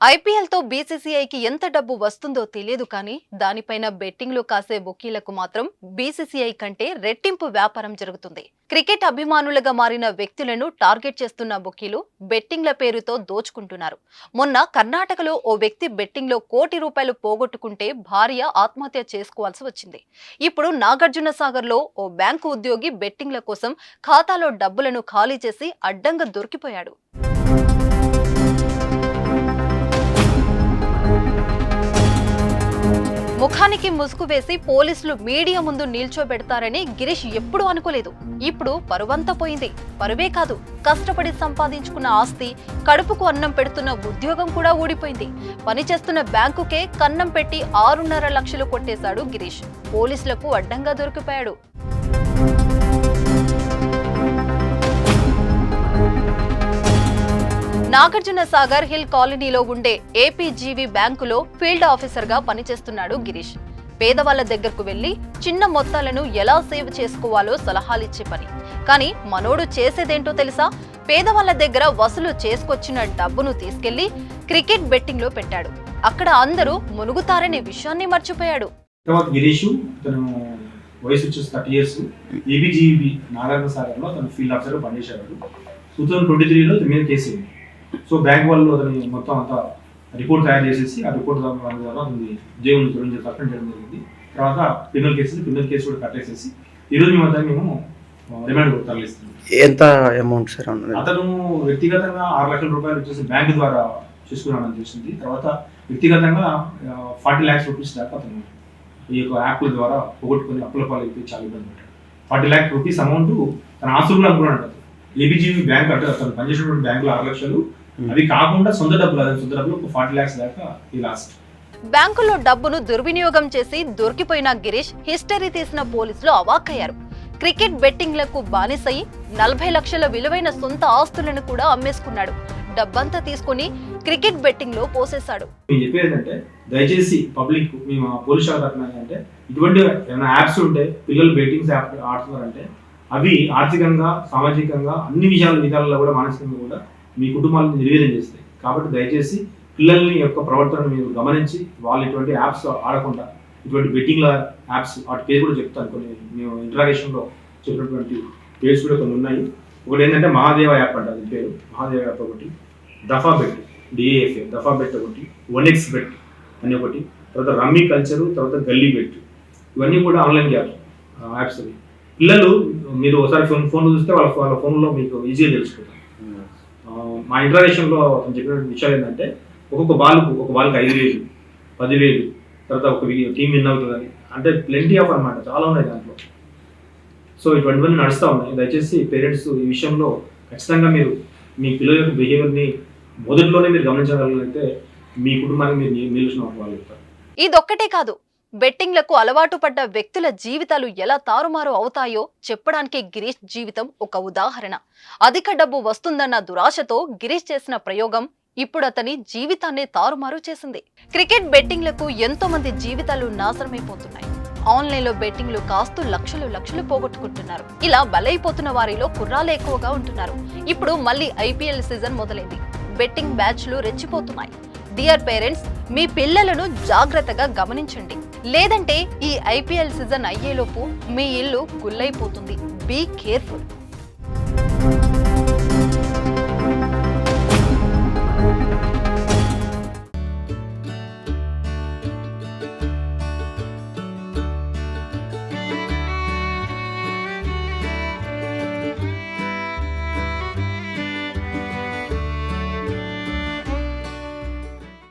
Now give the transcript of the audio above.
ఐపీఎల్తో బీసీసీఐకి ఎంత డబ్బు వస్తుందో తెలియదు కానీ దానిపైన బెట్టింగ్లు కాసే బుకీలకు మాత్రం బీసీసీఐ కంటే రెట్టింపు వ్యాపారం జరుగుతుంది. క్రికెట్ అభిమానులుగా మారిన వ్యక్తులను టార్గెట్ చేస్తున్న బుకీలు బెట్టింగ్ల పేరుతో దోచుకుంటున్నారు. మొన్న కర్ణాటకలో ఓ వ్యక్తి బెట్టింగ్లో కోటి రూపాయలు పోగొట్టుకుంటే భార్య ఆత్మహత్య చేసుకోవాల్సి వచ్చింది. ఇప్పుడు నాగార్జున సాగర్లో ఓ బ్యాంకు ఉద్యోగి బెట్టింగ్ల కోసం ఖాతాలో డబ్బులను ఖాళీ చేసి అడ్డంగా దొరికిపోయాడు. ముఖానికి ముసుగు వేసి పోలీసులు మీడియా ముందు నిల్చోబెడతారని గిరీష్ ఎప్పుడూ అనుకోలేదు. ఇప్పుడు పరువంతా పోయింది. పరువే కాదు కష్టపడి సంపాదించుకున్న ఆస్తి కడుపుకు అన్నం పెడుతున్న ఉద్యోగం కూడా ఊడిపోయింది. పనిచేస్తున్న బ్యాంకుకే కన్నం పెట్టి ఆరున్నర లక్షలు కొట్టేశాడు గిరీష్. పోలీసులకు అడ్డంగా దొరికిపోయాడు. నాగార్జున సాగర్ హిల్ కాలనీలో ఉండే ఏపీజీవి బ్యాంకులో ఫీల్డ్ ఆఫీసర్గా పనిచేస్తున్నాడు గిరీష్. పేదవాళ్ళ దగ్గరకు వెళ్ళి చిన్న మొత్తాలను ఎలా సేవ్ చేసుకోవాలో సలహాలిచ్చే పని. కానీ మనోడు చేసేదేంటో తెలుసా? పేదవాళ్ళ దగ్గర వసూలు చేసుకొచ్చిన డబ్బును తీసుకెళ్ళి క్రికెట్ బెట్టింగ్లో పెట్టాడు. అక్కడ అందరూ మునుగుతారనే విషయాన్ని మర్చిపోయాడు. తర్వాత గిరీష్ తను వయసు వచ్చేసి థర్టీ ఇయర్స్. ఏబిజిబి నాగార్జున సాగర్లో తను ఫీల్డ్ ఆఫీసర్ పనిచేశాడు. టూ థౌసండ్ ట్వంటీ త్రీలో తన మీద కేసు అయింది. సో బ్యాంక్ వాళ్ళు అతని మొత్తం అంతా రిపోర్ట్ తయారు చేసేసి ఆ రిపోర్ట్ ద్వారా అతని ఉద్యోగం గురించి సస్పెండ్ చేయడం జరిగింది. తర్వాత క్రిమినల్ కేసు క్రిమినల్ కేసు కూడా కట్టేసేసి ఈరోజు మేము అతన్ని మేము రిమాండ్ తరలిస్తున్నాం. ఎంత అమౌంట్ సార్ అతను వ్యక్తిగతంగా ఆరు లక్షల రూపాయలు వచ్చేసి బ్యాంక్ ద్వారా చేసుకున్నాడని తెలిసింది. తర్వాత వ్యక్తిగతంగా ఫార్టీ ల్యాక్స్ రూపీస్ దాకా అతను ఈ యొక్క యాప్ల ద్వారా పోగొట్టుకుని అప్పుల పాలైపోయి చాలా ఇబ్బంది పడ్డాడు. ఫార్టీ ల్యాక్ రూపీస్ అమౌంట్ తన ఆస్తులు కూడా అనుకున్నాడు ఏబిజీబీ బ్యాంక్ అంటే అతను పనిచేసినటువంటి బ్యాంకులో ఆరు లక్షలు అవి కాకుండా సొంత డబ్బులు అతని సొంత డబ్బులు ఒక ఫార్టీ ల్యాక్స్ దాకా ఈ లాస్ట్ బ్యాంకులో డబ్బును దుర్వినియోగం చేసి దొరికిపోయిన గిరీష్ హిస్టరీ తీసిన పోలీసులు అవాక్కయ్యారు. క్రికెట్ బెట్టింగ్లకు బానిసై నలభై లక్షల విలువైన సొంత ఆస్తులను కూడా అమ్మేసుకున్నాడు. డబ్బంతా తీసుకుని క్రికెట్ బెట్టింగ్లో పోసేశాడు చెప్పేది ఏంటంటే దయచేసి పబ్లిక్ మేము పోలీస్ శాఖ ఏంటంటే ఇటువంటి ఏమైనా యాప్స్ ఉంటే పిల్లలు బెట్టింగ్స్ యాప్ ఆడుతున్నారంటే అవి ఆర్థికంగా సామాజికంగా అన్ని విషయాల విధాలలో కూడా మానసికంగా కూడా మీ కుటుంబాలను నిర్వీర్యం చేస్తాయి. కాబట్టి దయచేసి పిల్లల్ని యొక్క ప్రవర్తనను మీరు గమనించి వాళ్ళు ఇటువంటి యాప్స్ ఆడకుండా ఇటువంటి బెట్టింగ్ల యాప్స్ వాటి పేరు కూడా చెప్తాను. కొన్ని మేము ఇంటరాగేషన్లో చెప్పినటువంటి పేర్స్ కూడా కొన్ని ఉన్నాయి. ఒకటి ఏంటంటే మహాదేవ యాప్ అంట అది పేరు. మహాదేవ యాప్ ఒకటి దఫా బెట్ డిఏఎఫ్ఏ దఫా బెట్ ఒకటి వన్ ఎక్స్ బెట్ అని ఒకటి తర్వాత రమ్మీ కల్చరు తర్వాత గల్లీ బెట్. ఇవన్నీ కూడా ఆన్లైన్ యాప్స్ యాప్స్ అవి. పిల్లలు మీరు ఒకసారి ఫోన్ ఫోన్ చూస్తే వాళ్ళ వాళ్ళ ఫోన్లో మీకు ఈజీగా తెలుసుకుంటారు hmm. మా ఇంటరాక్షన్లో అతను చెప్పిన విషయాలు ఏంటంటే ఒక్కొక్క బాల్కు ఒక బాల్కి ఐదు వేలు పది వేలు తర్వాత ఒక టీం విన్ అవుతుందని. అంటే ప్లెంటీ ఆఫ్ అనమాట చాలా ఉన్నాయి దాంట్లో. సో ఇటువంటివన్నీ నడుస్తూ ఉన్నాయి. దయచేసి పేరెంట్స్ ఈ విషయంలో ఖచ్చితంగా మీరు మీ పిల్లల యొక్క బిహేవియర్ని మొదట్లోనే మీరు గమనించగలిగితే మీ కుటుంబానికి మీరు నిలిచిన వాళ్ళు చెప్తారు ఇదొక్కటే కాదు. బెట్టింగ్లకు అలవాటు పడ్డ వ్యక్తుల జీవితాలు ఎలా తారుమారు అవుతాయో చెప్పడానికి గిరీష్ జీవితం ఒక ఉదాహరణ. అధిక డబ్బు వస్తుందన్న దురాశతో గిరీష్ చేసిన ప్రయోగం ఇప్పుడు అతని జీవితాన్ని తారుమారు చేసింది. క్రికెట్ బెట్టింగ్లకు ఎంతో మంది జీవితాలు నాశనమైపోతున్నాయి. ఆన్లైన్లో బెట్టింగ్లు కాస్తూ లక్షలు లక్షలు పోగొట్టుకుంటున్నారు. ఇలా బలైపోతున్న వారిలో కుర్రాలు ఎక్కువగా ఉంటున్నారు. ఇప్పుడు మళ్ళీ ఐపీఎల్ సీజన్ మొదలైంది. బెట్టింగ్ బ్యాచ్లు రెచ్చిపోతున్నాయి. డియర్ పేరెంట్స్ మీ పిల్లలను జాగ్రత్తగా గమనించండి. లేదంటే ఈ ఐపీఎల్ సీజన్ అయ్యేలోపు మీ ఇల్లు గుల్లైపోతుంది. Be careful.